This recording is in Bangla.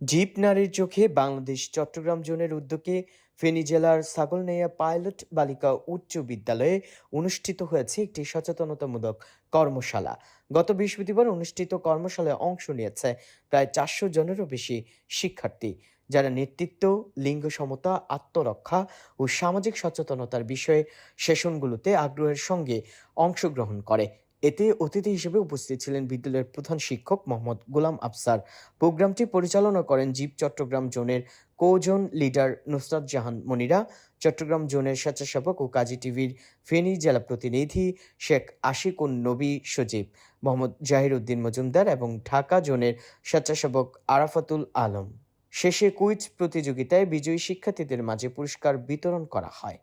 জিপ নারীর চোখে বাংলাদেশ চট্টগ্রাম জোনের উদ্যোগে ফেনী জেলার ছাগলনাইয়া পাইলট বালিকা উচ্চ বিদ্যালয়ে অনুষ্ঠিত হয়েছে একটি সচেতনতামূলক কর্মশালা। গত বৃহস্পতিবার অনুষ্ঠিত কর্মশালায় অংশ নিয়েছে প্রায় চারশো জনেরও বেশি শিক্ষার্থী। যারা নেতৃত্ব, লিঙ্গ সমতা, আত্মরক্ষা ও সামাজিক সচেতনতার বিষয়ে সেশনগুলোতে আগ্রহের সঙ্গে অংশগ্রহণ করে। এতে অতিথি হিসেবে উপস্থিত ছিলেন বিদ্যালয়ের প্রধান শিক্ষক মোহাম্মদ গোলাম আফসার। প্রোগ্রামটি পরিচালনা করেন জীব চট্টগ্রাম জোনের কোজন লিডার নুসরাত জাহান মনিরা, চট্টগ্রাম জোনের স্বেচ্ছাসেবক ও কাজী টিভির ফেনী জেলা প্রতিনিধি শেখ আশিকুন নবী সজীব, মোহাম্মদ জাহির উদ্দিন মজুমদার এবং ঢাকা জোনের স্বেচ্ছাসেবক আরাফাতুল আলম। শেষে কুইজ প্রতিযোগিতায় বিজয়ী শিক্ষার্থীদের মাঝে পুরস্কার বিতরণ করা হয়।